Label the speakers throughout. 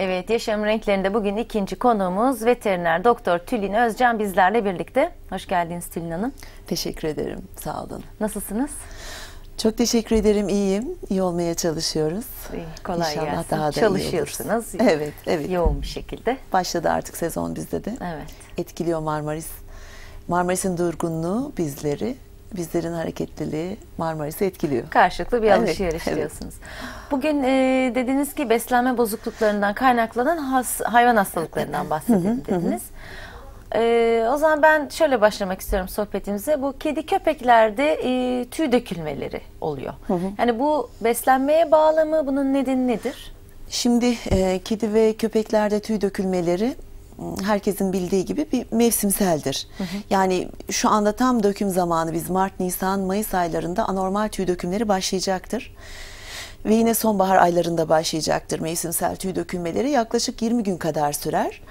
Speaker 1: Evet, Yaşam Renklerinde bugün ikinci konuğumuz veteriner doktor Tülin Özcan bizlerle birlikte. Hoş geldiniz Tülin Hanım.
Speaker 2: Teşekkür ederim. Sağ olun.
Speaker 1: Nasılsınız?
Speaker 2: Çok teşekkür ederim. İyiyim. İyi olmaya çalışıyoruz.
Speaker 1: İyi, kolay
Speaker 2: İnşallah
Speaker 1: gelsin.
Speaker 2: daha da iyi
Speaker 1: Çalışıyorsunuz.
Speaker 2: Evet, evet.
Speaker 1: Yoğun bir şekilde.
Speaker 2: Başladı artık sezon bizde de.
Speaker 1: Evet.
Speaker 2: Etkiliyor Marmaris. Marmaris'in durgunluğu bizleri, bizlerin hareketliliği Marmaris'i etkiliyor.
Speaker 1: Karşılıklı bir
Speaker 2: Evet,
Speaker 1: alışveriş
Speaker 2: evet.
Speaker 1: diyorsunuz. Bugün e, dediniz ki beslenme bozukluklarından kaynaklanan has- hayvan hastalıklarından bahsedelim dediniz. E, o zaman ben şöyle başlamak istiyorum sohbetimize. Bu kedi köpeklerde e, tüy dökülmeleri oluyor. Yani bu beslenmeye bağlı mı? Bunun nedeni nedir?
Speaker 2: Şimdi e, kedi ve köpeklerde tüy dökülmeleri herkesin bildiği gibi bir mevsimseldir. Yani şu anda tam döküm zamanı biz Mart, Nisan, Mayıs aylarında anormal tüy dökümleri başlayacaktır. Ve yine sonbahar aylarında başlayacaktır mevsimsel tüy dökülmeleri. Yaklaşık 20 gün kadar sürer.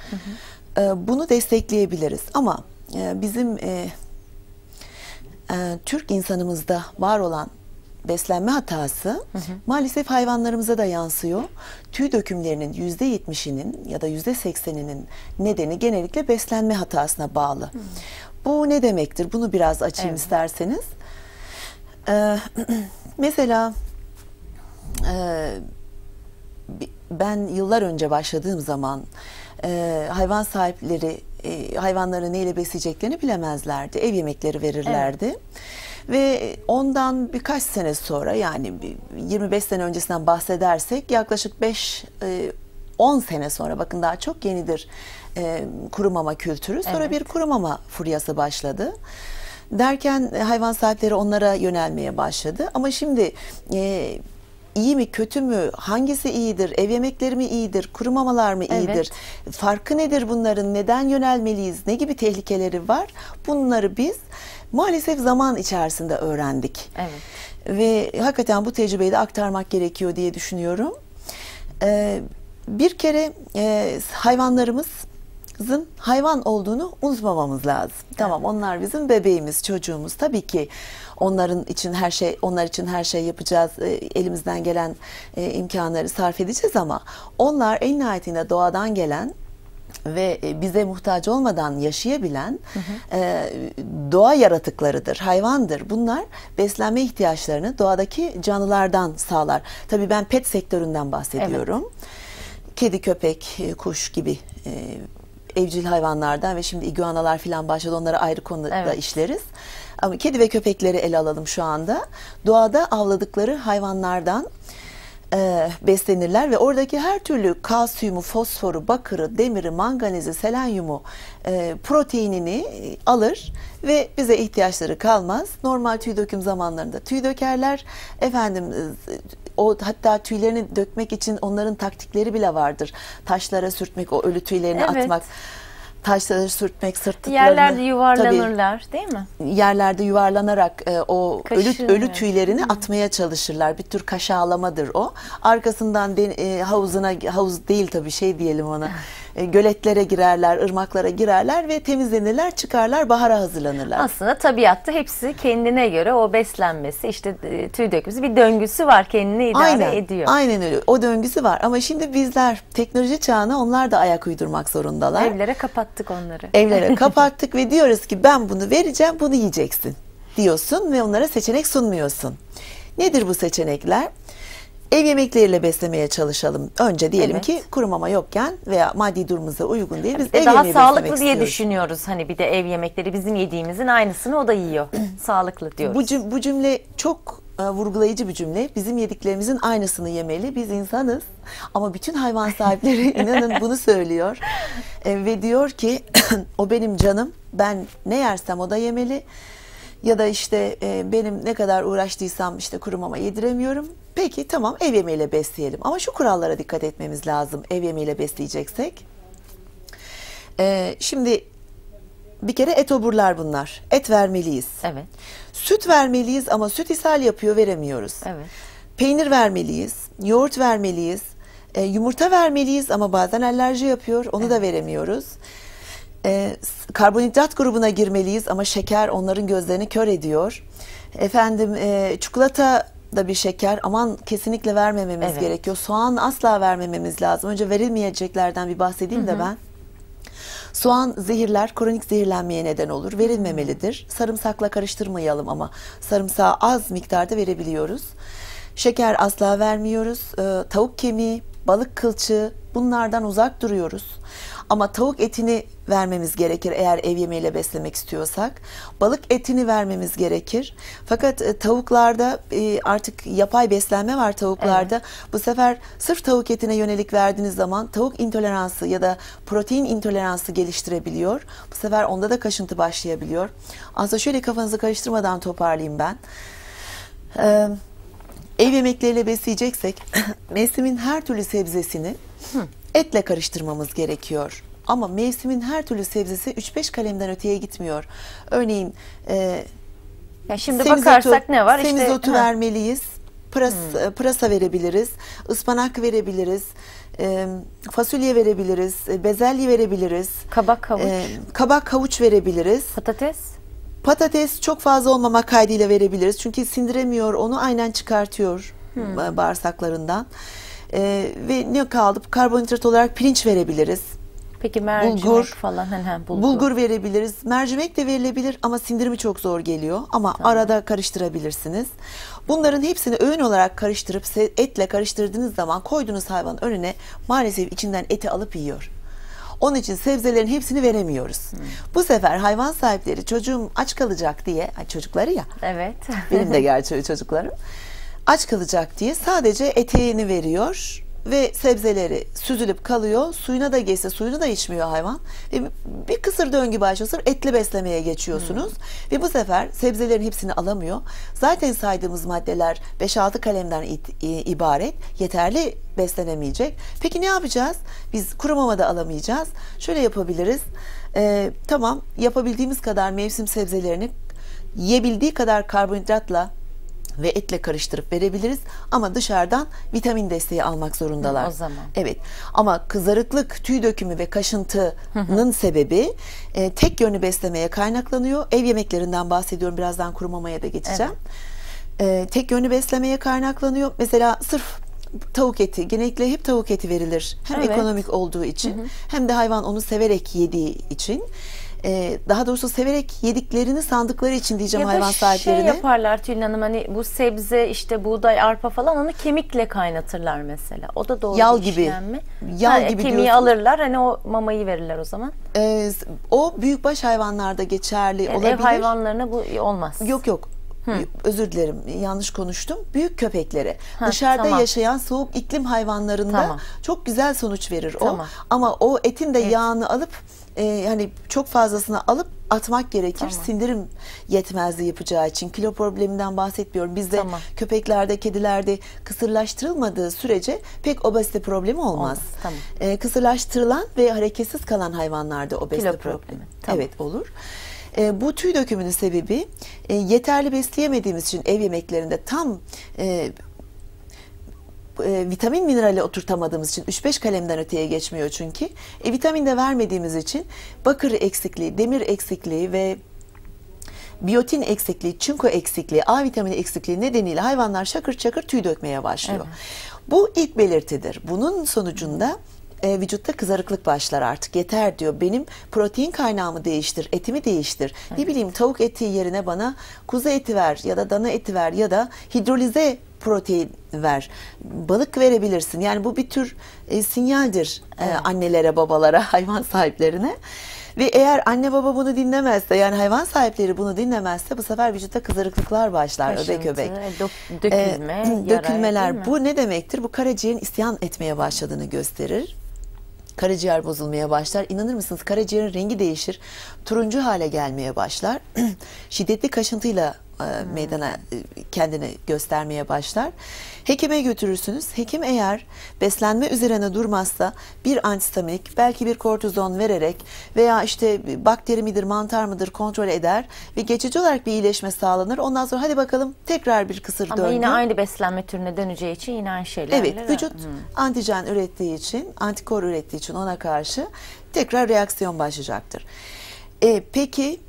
Speaker 2: E, Bunu destekleyebiliriz. Ama e, bizim e, e, Türk insanımızda var olan beslenme hatası maalesef hayvanlarımıza da yansıyor. Tüy dökümlerinin yüzde yetmişinin ya da yüzde sekseninin nedeni genellikle beslenme hatasına bağlı. Bu ne demektir? Bunu biraz açayım
Speaker 1: Evet.
Speaker 2: isterseniz. Ee, mesela e, ben yıllar önce başladığım zaman e, hayvan sahipleri e, hayvanları neyle besleyeceklerini bilemezlerdi. Ev yemekleri verirlerdi. Ve ondan birkaç sene sonra yani bir 25 sene öncesinden bahsedersek yaklaşık 5 e, 10 sene sonra bakın daha çok yenidir e, kuru mama kültürü. Sonra
Speaker 1: Evet.
Speaker 2: bir kuru mama furyası başladı. Derken e, hayvan sahipleri onlara yönelmeye başladı. Ama şimdi e, iyi mi kötü mü hangisi iyidir ev yemekleri mi iyidir kuru mamalar mı
Speaker 1: Evet.
Speaker 2: iyidir farkı nedir bunların neden yönelmeliyiz ne gibi tehlikeleri var bunları biz maalesef zaman içerisinde öğrendik.
Speaker 1: Evet.
Speaker 2: Ve hakikaten bu tecrübeyi de aktarmak gerekiyor diye düşünüyorum. Ee, bir kere e, hayvanlarımızın hayvan olduğunu unutmamamız lazım. Tamam onlar bizim bebeğimiz, çocuğumuz. Tabii ki onların için her şey, onlar için her şey yapacağız. e, elimizden gelen e, imkanları sarf edeceğiz ama onlar en nihayetinde doğadan gelen ve e, bize muhtaç olmadan yaşayabilen e, doğa yaratıklarıdır, hayvandır. Bunlar beslenme ihtiyaçlarını doğadaki canlılardan sağlar. Tabii ben pet sektöründen bahsediyorum. Kedi, köpek, e, kuş gibi e, evcil hayvanlardan ve şimdi iguanalar falan başladı. Onları ayrı konuda
Speaker 1: Evet.
Speaker 2: işleriz. Ama kedi ve köpekleri ele alalım şu anda. Doğada avladıkları hayvanlardan e, beslenirler ve oradaki her türlü kalsiyumu, fosforu, bakırı, demiri, manganizi, selenyumu, e, proteinini alır ve bize ihtiyaçları kalmaz. Normal tüy döküm zamanlarında tüy dökerler. Efendim e, o hatta tüylerini dökmek için onların taktikleri bile vardır. Taşlara sürtmek, o ölü tüylerini
Speaker 1: Evet.
Speaker 2: atmak. Taşlara sürtmek, sırtlıklarını.
Speaker 1: Yerlerde
Speaker 2: Tabii
Speaker 1: yuvarlanırlar değil mi?
Speaker 2: yerlerde yuvarlanarak e, o ölü ölü tüylerini atmaya çalışırlar. Bir tür kaşağlamadır o. Arkasından den- e, havuzuna havuz değil tabii şey diyelim ona. E, göletlere girerler, ırmaklara girerler ve temizlenirler, çıkarlar, bahara hazırlanırlar.
Speaker 1: Aslında tabiatta hepsi kendine göre o beslenmesi işte e, tüy dökmesi bir döngüsü var kendini idare
Speaker 2: Aynen,
Speaker 1: ediyor.
Speaker 2: aynen öyle. O döngüsü var. Ama şimdi bizler teknoloji çağına onlar da ayak uydurmak zorundalar.
Speaker 1: Evlere kapattık onları.
Speaker 2: Evlere kapattık ve diyoruz ki ben bunu vereceğim, bunu yiyeceksin diyorsun ve onlara seçenek sunmuyorsun. Nedir bu seçenekler? Ev yemekleriyle beslemeye çalışalım. Önce diyelim
Speaker 1: Evet.
Speaker 2: ki kuru mama yokken veya maddi durumumuza uygun değil. Biz
Speaker 1: de
Speaker 2: ev
Speaker 1: daha
Speaker 2: yemeği
Speaker 1: sağlıklı
Speaker 2: beslemek
Speaker 1: diye
Speaker 2: istiyoruz.
Speaker 1: düşünüyoruz. Hani bir de ev yemekleri bizim yediğimizin aynısını o da yiyor. sağlıklı diyoruz.
Speaker 2: Bu, cüm- bu cümle çok e, vurgulayıcı bir cümle. Bizim yediklerimizin aynısını yemeli. Biz insanız. Ama bütün hayvan sahipleri inanın bunu söylüyor. E, ve diyor ki o benim canım. Ben ne yersem o da yemeli. Ya da işte e, benim ne kadar uğraştıysam işte kuru mama yediremiyorum. Peki tamam ev yemeğiyle besleyelim. Ama şu kurallara dikkat etmemiz lazım ev yemeğiyle besleyeceksek. E, şimdi bir kere etoburlar bunlar. Et vermeliyiz.
Speaker 1: Evet.
Speaker 2: Süt vermeliyiz ama süt ishal yapıyor veremiyoruz.
Speaker 1: Evet.
Speaker 2: Peynir vermeliyiz, yoğurt vermeliyiz, e, yumurta vermeliyiz ama bazen alerji yapıyor onu da veremiyoruz. E, karbonhidrat grubuna girmeliyiz ama şeker onların gözlerini kör ediyor. Efendim e, çikolata da bir şeker aman kesinlikle vermememiz
Speaker 1: Evet.
Speaker 2: gerekiyor. Soğan asla vermememiz lazım. Önce verilmeyeceklerden bir bahsedeyim de ben. Soğan zehirler, kronik zehirlenmeye neden olur. Verilmemelidir. Sarımsakla karıştırmayalım ama sarımsağı az miktarda verebiliyoruz. Şeker asla vermiyoruz. Ee, tavuk kemiği, balık kılçığı bunlardan uzak duruyoruz. Ama tavuk etini vermemiz gerekir eğer ev yemeğiyle beslemek istiyorsak. Balık etini vermemiz gerekir. Fakat e, tavuklarda e, artık yapay beslenme var tavuklarda. Bu sefer sırf tavuk etine yönelik verdiğiniz zaman tavuk intoleransı ya da protein intoleransı geliştirebiliyor. Bu sefer onda da kaşıntı başlayabiliyor. Aslında şöyle kafanızı karıştırmadan toparlayayım ben. Ee, ev yemekleriyle besleyeceksek mevsimin her türlü sebzesini etle karıştırmamız gerekiyor. Ama mevsimin her türlü sebzesi 3-5 kalemden öteye gitmiyor. Örneğin e,
Speaker 1: Ya şimdi
Speaker 2: semizotu-
Speaker 1: bakarsak ne var? İşte
Speaker 2: Semizotu
Speaker 1: ha,
Speaker 2: vermeliyiz. Pıras, e, pırasa verebiliriz. ıspanak verebiliriz. e, fasulye verebiliriz. e, bezelye verebiliriz.
Speaker 1: kabak, havuç,
Speaker 2: e, kabak havuç verebiliriz.
Speaker 1: patates.
Speaker 2: Patates çok fazla olmamak kaydıyla verebiliriz. Çünkü sindiremiyor, onu aynen çıkartıyor ba- bağırsaklarından. Ee, ve ne kaldı? Karbonhidrat olarak pirinç verebiliriz.
Speaker 1: Peki mercimek
Speaker 2: Bulgur.
Speaker 1: falan. Hani, ha, bulgur.
Speaker 2: Bulgur verebiliriz. Mercimek de verilebilir ama sindirimi çok zor geliyor. Ama arada karıştırabilirsiniz. Bunların hepsini öğün olarak karıştırıp etle karıştırdığınız zaman koyduğunuz hayvan önüne maalesef içinden eti alıp yiyor. Onun için sebzelerin hepsini veremiyoruz. Bu sefer hayvan sahipleri çocuğum aç kalacak diye, ay çocukları ya,
Speaker 1: Evet.
Speaker 2: benim de gerçi çocuklarım. Aç kalacak diye sadece eteğini veriyor ve sebzeleri süzülüp kalıyor. Suyuna da geçse suyunu da içmiyor hayvan. Ve bir kısır döngü başlıyor. Etli beslemeye geçiyorsunuz. Ve bu sefer sebzelerin hepsini alamıyor. Zaten saydığımız maddeler 5-6 kalemden ibaret. Yeterli beslenemeyecek. Peki ne yapacağız? Biz kuru mama da alamayacağız. Şöyle yapabiliriz. Ee, tamam yapabildiğimiz kadar mevsim sebzelerini yiyebildiği kadar karbonhidratla ve etle karıştırıp verebiliriz ama dışarıdan vitamin desteği almak zorundalar.
Speaker 1: Hı, o zaman.
Speaker 2: Evet ama kızarıklık, tüy dökümü ve kaşıntının sebebi e, tek yönlü beslemeye kaynaklanıyor. Ev yemeklerinden bahsediyorum birazdan kuru mamaya da geçeceğim. E, tek yönlü beslemeye kaynaklanıyor. Mesela sırf tavuk eti genellikle hep tavuk eti verilir. Hem
Speaker 1: Evet.
Speaker 2: ekonomik olduğu için hem de hayvan onu severek yediği için. E, daha doğrusu severek yediklerini sandıkları için diyeceğim
Speaker 1: Ya
Speaker 2: hayvan sahiplerine.
Speaker 1: şey yaparlar Tülin Hanım hani bu sebze işte buğday, arpa falan onu kemikle kaynatırlar mesela. O da doğru
Speaker 2: Yal gibi.
Speaker 1: mi?
Speaker 2: Yal
Speaker 1: Ha,
Speaker 2: gibi
Speaker 1: Kemiği
Speaker 2: diyorsun.
Speaker 1: alırlar hani o mamayı verirler o zaman.
Speaker 2: Ee, o büyükbaş hayvanlarda geçerli
Speaker 1: Yani
Speaker 2: olabilir.
Speaker 1: ev hayvanlarına bu olmaz.
Speaker 2: Yok yok. Özür dilerim yanlış konuştum. Büyük köpeklere
Speaker 1: Ha,
Speaker 2: dışarıda
Speaker 1: tamam.
Speaker 2: yaşayan soğuk iklim hayvanlarında
Speaker 1: Tamam.
Speaker 2: çok güzel sonuç verir o.
Speaker 1: Tamam.
Speaker 2: Ama o etin de yağını alıp e, hani çok fazlasını alıp atmak gerekir.
Speaker 1: Tamam.
Speaker 2: Sindirim yetmezliği yapacağı için kilo probleminden bahsetmiyorum. Bizde
Speaker 1: Tamam.
Speaker 2: köpeklerde, kedilerde kısırlaştırılmadığı sürece pek obezite problemi olmaz.
Speaker 1: Olmaz, tamam.
Speaker 2: E, kısırlaştırılan ve hareketsiz kalan hayvanlarda obezite
Speaker 1: Kilo
Speaker 2: problemi.
Speaker 1: problemi, tamam.
Speaker 2: Evet olur. E, bu tüy dökümünün sebebi e, yeterli besleyemediğimiz için ev yemeklerinde tam e, e, vitamin minerali oturtamadığımız için 3-5 kalemden öteye geçmiyor çünkü. E, vitamin de vermediğimiz için bakır eksikliği, demir eksikliği ve biyotin eksikliği, çinko eksikliği, A vitamini eksikliği nedeniyle hayvanlar şakır şakır tüy dökmeye başlıyor. Bu ilk belirtidir. Bunun sonucunda e, vücutta kızarıklık başlar artık. Yeter diyor. Benim protein kaynağımı değiştir, etimi değiştir. Ne bileyim tavuk eti yerine bana kuzu eti ver ya da dana eti ver ya da hidrolize protein ver. Balık verebilirsin. Yani bu bir tür e, sinyaldir e, annelere, babalara, hayvan sahiplerine. Ve eğer anne baba bunu dinlemezse yani hayvan sahipleri bunu dinlemezse bu sefer vücutta kızarıklıklar başlar öbek
Speaker 1: Kaşıntı,
Speaker 2: öbek.
Speaker 1: dök- dökülme,
Speaker 2: Ee, dökülmeler bu ne demektir? Bu karaciğerin isyan etmeye başladığını gösterir. Karaciğer bozulmaya başlar. İnanır mısınız karaciğerin rengi değişir. Turuncu hale gelmeye başlar. Şiddetli kaşıntıyla
Speaker 1: Hmm.
Speaker 2: meydana e, kendini göstermeye başlar. Hekime götürürsünüz. Hekim eğer beslenme üzerine durmazsa bir antistaminik belki bir kortizon vererek veya işte bakteri midir mantar mıdır kontrol eder ve geçici olarak bir iyileşme sağlanır. Ondan sonra hadi bakalım tekrar bir kısır
Speaker 1: Ama
Speaker 2: döngü.
Speaker 1: yine aynı beslenme türüne döneceği için yine aynı şeyler.
Speaker 2: Evet, vücut antijen ürettiği için, antikor ürettiği için ona karşı tekrar reaksiyon başlayacaktır. E, peki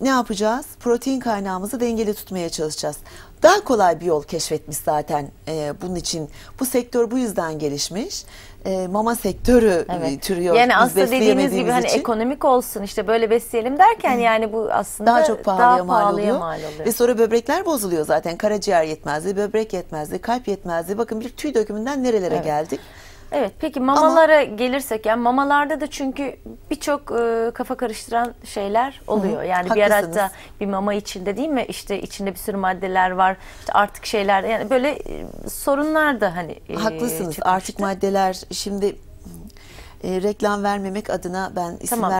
Speaker 2: ne yapacağız? Protein kaynağımızı dengeli tutmaya çalışacağız. Daha kolay bir yol keşfetmiş zaten e, bunun için. Bu sektör bu yüzden gelişmiş. E, mama sektörü e,
Speaker 1: Evet.
Speaker 2: türüyor.
Speaker 1: Yani aslında dediğiniz gibi hani
Speaker 2: için.
Speaker 1: ekonomik olsun işte böyle besleyelim derken yani bu aslında
Speaker 2: daha çok pahalıya,
Speaker 1: daha
Speaker 2: mal,
Speaker 1: pahalıya
Speaker 2: oluyor.
Speaker 1: mal oluyor.
Speaker 2: Ve sonra böbrekler bozuluyor zaten. Karaciğer yetmezliği, böbrek yetmezliği, kalp yetmezliği. Bakın bir tüy dökümünden nerelere
Speaker 1: Evet.
Speaker 2: geldik.
Speaker 1: Evet peki mamalara gelirsek yani mamalarda da çünkü birçok e, kafa karıştıran şeyler oluyor. Yani bir
Speaker 2: haklısınız.
Speaker 1: araçta bir mama içinde değil mi işte içinde bir sürü maddeler var işte artık şeyler yani böyle e, sorunlar da hani e,
Speaker 2: Haklısınız.
Speaker 1: çıkmıştı.
Speaker 2: Artık maddeler şimdi e, reklam vermemek adına ben isim
Speaker 1: Tamam.